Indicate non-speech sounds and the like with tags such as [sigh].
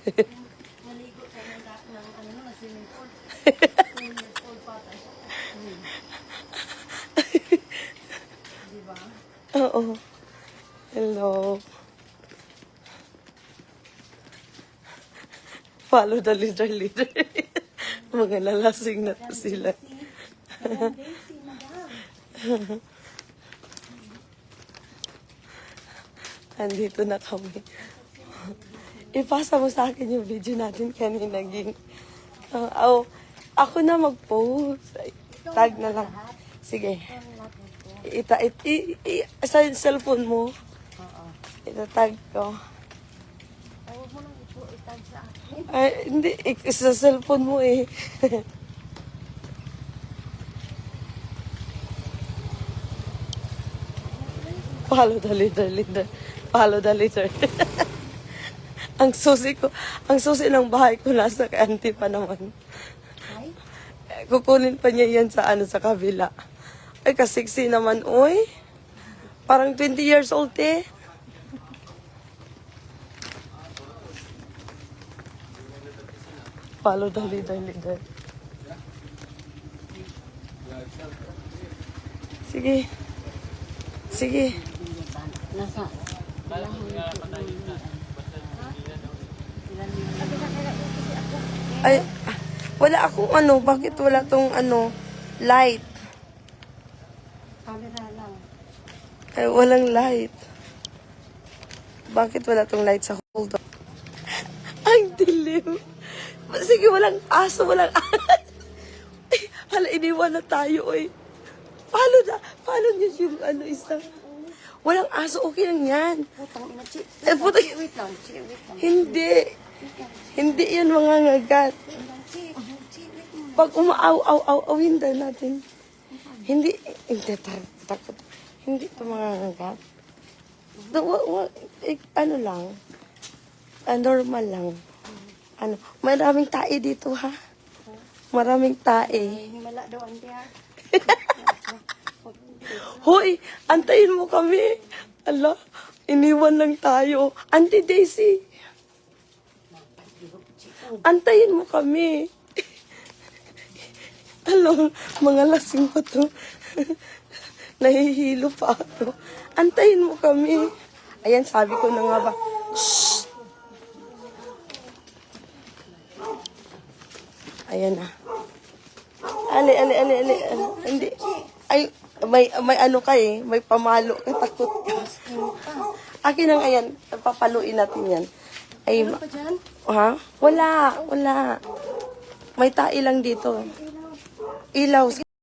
Naligo sa ng, ng ano na swimming pool. Years old pa tayo. Hmm. Di ba? Oo. Hello. Follow the leader, leader. Mga lalasing na to sila. Madam. Andito na kami. Ipasa mo sa akin yung video natin kanina, Ging. Uh, oh, ako na mag-post. Tag na lang. Sige. Ita, it, i, i, sa cellphone mo, Oo. itatag ko. Ay, huwag mo nang ito itag sa akin. Ay, hindi. Sa cellphone mo eh. [laughs] Follow the leader, leader. Follow the leader. [laughs] ang susi ko, ang susi ng bahay ko nasa kay auntie pa naman. Ay, Kukunin pa niya yan sa ano sa kabila. Ay, kasiksi naman, oy. Parang 20 years old eh. Follow the leader, leader. Sige. Sige. nasa. Ilang Ay, ah, wala akong ano, bakit wala tong ano, light? Camera lang. Ay, walang light. Bakit wala tong light sa hold on? [laughs] Ang dilim. Sige, walang aso, walang Ay, [laughs] hala, iniwan na tayo, oy. Follow na, follow niyo yung ano isa. Walang aso, okay lang yan. Putang ina, chi. Eh, putang- Wait lang, chi, wait lang. Hindi. Hindi yan mga ngagat. Pag umaaw-aw-aw-awin daw natin. Hindi, hindi, takot. Hindi ito mga ngagat. Ano lang, ah, normal lang. Ano, maraming tae dito ha. Maraming tae. Himala daw, ha. Hoy, antayin mo kami. Ala, iniwan lang tayo. Auntie Daisy. Antayin mo kami. Alam, mga lasing pa to. Nahihilo pa ako. Antayin mo kami. Ayan, sabi ko na nga ba. Shh! Ayan na. Ali, ali, ali. ali. Hindi. Ay, may, may ano ka eh. May pamalo ka. Takot ka. Akin ang ayan. Papaluin natin yan. Ay, Ano pa dyan? ha? Wala, wala. May tae lang dito. Ilaw.